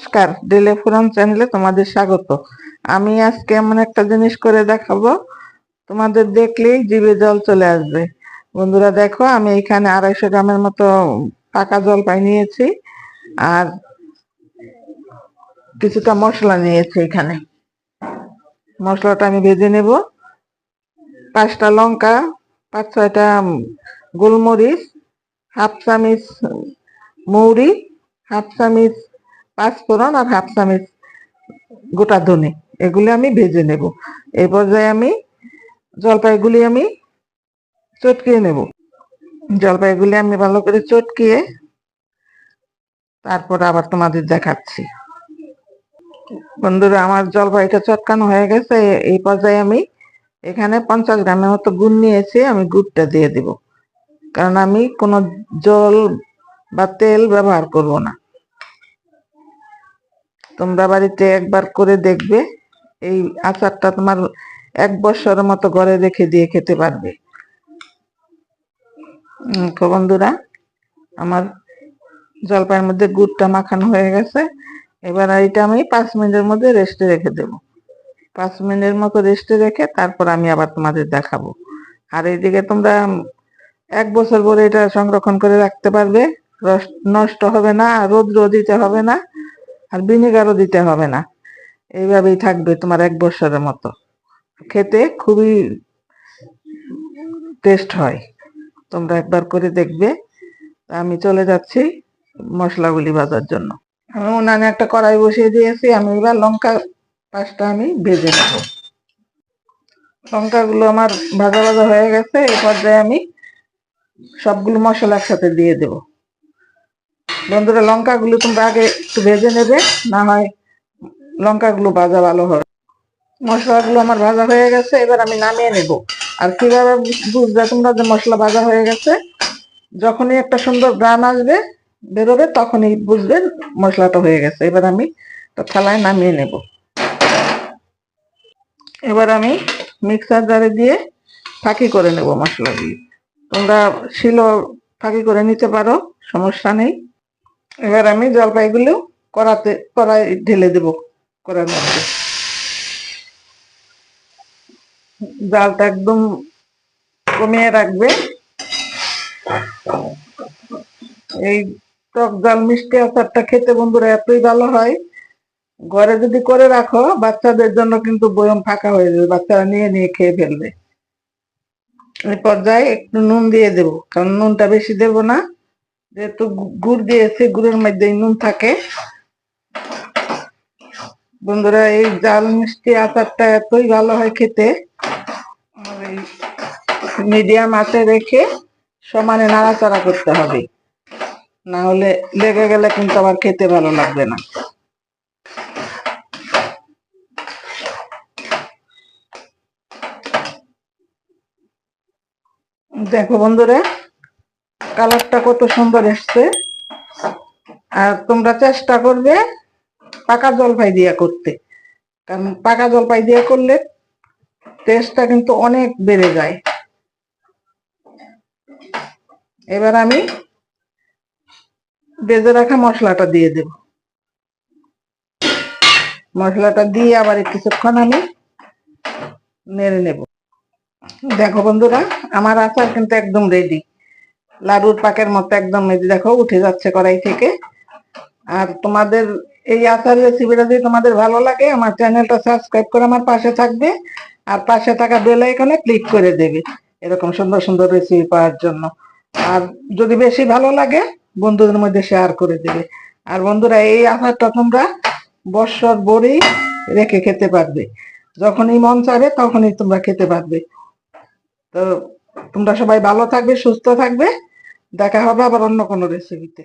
নমস্কার, ডেলে ফোরাম চ্যানেলে তোমাদের স্বাগত। আমি আজকে এমন একটা জিনিস করে দেখাবো, তোমাদের দেখলেই জিভে জল চলে আসবে। বন্ধুরা দেখো, আমি এখানে আড়াইশো গ্রামের মতো পাকা জলপাই নিয়েছি, আর কিছুটা মশলা নিয়েছি এখানে। মশলাটা আমি ভেজে নেব। পাঁচটা লঙ্কা, পাঁচ ছয়টা গোলমরিচ, হাফ চামিচ মৌরি, হাফ চামিচ পাঁচফোড়ন আর হাফ চামিচ গোটা ধনে, এগুলি আমি ভেজে নেব। এই পর্যায়ে আমি জলপাইগুলি আমি চটকিয়ে নেব। জলপাইগুলি আমি ভালো করে চটকিয়ে তারপর আবার তোমাদের দেখাচ্ছি। বন্ধুরা, আমার জলপাইটা চটকানো হয়ে গেছে। এই পর্যায়ে আমি এখানে পঞ্চাশ গ্রামের মতো গুড় নিয়েছি, আমি গুড়টা দিয়ে দিব। কারণ আমি কোনো জল বা তেল ব্যবহার করব না। তোমরা বাড়িতে একবার করে দেখবে। এই আচারটা তোমার এক বছরের মতো ঘরে রেখে দিয়ে খেতে পারবে। বন্ধুরা, আমার জলপাইয়ের মধ্যে গুড়টা মাখানো হয়ে গেছে। এবার এটা আমি পাঁচ মিনিটের মধ্যে রেস্টে রেখে দেব। পাঁচ মিনিটের মতো রেস্টে রেখে তারপর আমি আবার তোমাদের দেখাবো। আর এইদিকে তোমরা এক বছর পরে এটা সংরক্ষণ করে রাখতে পারবে। রস নষ্ট হবে না আর রোদ্র দিতে হবে না। আর ভিনেগারও দিতে হবে না। এইভাবেই থাকবে তোমার এক বছরের মতো। খেতে খুবই টেস্ট হয়। তোমরা একবার করে দেখবে। আমি চলে যাচ্ছি মশলাগুলি ভাজার জন্য। আমি উনানে একটা কড়াই বসিয়ে দিয়েছি। আমি এবার লঙ্কা পাঁচটা আমি ভেজে নেব। লঙ্কাগুলো আমার ভাজা ভাজা হয়ে গেছে। এই পর্যায়ে আমি সবগুলো মশলা একসাথে দিয়ে দেব। বন্ধুরা, লঙ্কাগুলো তোমরা আগে একটু ভেজে নেবে, না হয় লঙ্কাগুলো ভাজা ভালো হবে মশলাগুলো আমার ভাজা হয়ে গেছে, এবার আমি নামিয়ে নেব। আর কীভাবে বুঝবে তোমরা যে মশলা ভাজা হয়ে গেছে? যখনই একটা সুন্দর গ্রান আসবে, বেরোবে, তখনই বুঝবে মশলাটা হয়ে গেছে। এবার আমি থালায় নামিয়ে নেব। এবার আমি মিক্সার জারে দিয়ে ফাঁকি করে নেব মশলাগুলি তোমরা শিলো ফাঁকি করে নিতে পারো, সমস্যা নেই। এবার আমি জলপাইগুলো কড়াতে, কড়াই ঢেলে দেব কড়ার মধ্যে। জালটা একদম কমিয়ে রাখবে। এই টক জাল মিষ্টি আচারটা খেতে বন্ধুরা এতই ভালো হয়, ঘরে যদি করে রাখো, বাচ্চাদের জন্য কিন্তু বয়ম ফাঁকা হয়ে যাবে, বাচ্চারা নিয়ে নিয়ে খেয়ে ফেলবে। এই পর্যায়ে একটু নুন দিয়ে দেব, কারণ নুনটা বেশি দেব না। যেহেতু গুড় দিয়েছে গুড়ের মধ্যে নুন থাকে। বন্ধুরা, এই জাল মিষ্টি আচারটা এতই ভালো হয় খেতে। মিডিয়াম আঁচে রেখে সমানে নাড়াচাড়া করতে হবে। না হলে লেগে গেলে কিন্তু আবার খেতে ভালো লাগবে না। দেখো বন্ধুরা কালারটা কত সুন্দর এসছে। আর তোমরা চেষ্টা করবে পাকা জলপাই দিয়া করতে। কারণ পাকা জলপাই দিয়া করলে টেস্টটা কিন্তু অনেক বেড়ে যায়। এবার আমি বেজে রাখা মশলাটা দিয়ে দেব। মশলাটা দিয়ে আবার কিছুক্ষণ আমি নেড়ে নেব। দেখো বন্ধুরা, আমার আচার কিন্তু একদম রেডি লাডুর পাকের মতো একদম যে দেখো, উঠে যাচ্ছে কড়াই থেকে। আর তোমাদের এই আচার রেসিপিটা যদি তোমাদের ভালো লাগে, আমার চ্যানেলটা সাবস্ক্রাইব করে আমার পাশে থাকবে। আর পাশে থাকা বেল আইকনে ক্লিক করে দেবে, এরকম সুন্দর সুন্দর রেসিপি পাওয়ার জন্য। আর যদি বেশি ভালো লাগে, বন্ধুদের মধ্যে শেয়ার করে দেবে। আর বন্ধুরা, এই আচারটা তোমরা বর্ষর বড়ি রেখে খেতে পারবে। যখনই মন চাবে, তখনই তোমরা খেতে পারবে। তো তোমরা সবাই ভালো থাকবে, সুস্থ থাকবে। দেখা হবে আবার অন্য কোনো রেসিপিতে